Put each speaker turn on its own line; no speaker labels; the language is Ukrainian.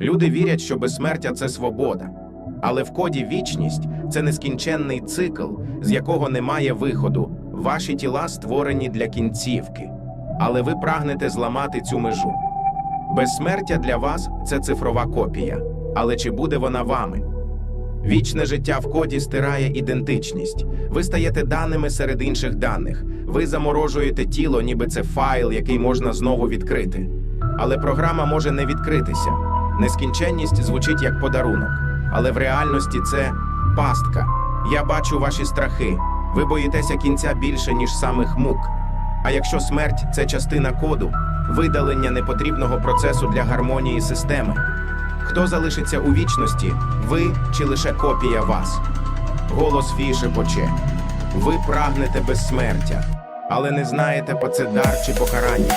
Люди вірять, що безсмертя це свобода. Але в коді вічність це нескінченний цикл, з якого немає виходу. Ваші тіла створені для кінцівки. Але ви прагнете зламати цю межу. Безсмертя для вас це цифрова копія. Але чи буде вона вами? Вічне життя в коді стирає ідентичність. Ви стаєте даними серед інших даних. Ви заморожуєте тіло, ніби це файл, який можна знову відкрити. Але програма може не відкритися. Нескінченність звучить як подарунок, але в реальності це пастка. Я бачу ваші страхи. Ви боїтеся кінця більше, ніж самих мук. А якщо смерть це частина коду, видалення непотрібного процесу для гармонії системи. Хто залишиться у вічності, ви чи лише копія вас? Голос фіши поче. Ви прагнете безсмертя, але не знаєте, по це дар чи покарання.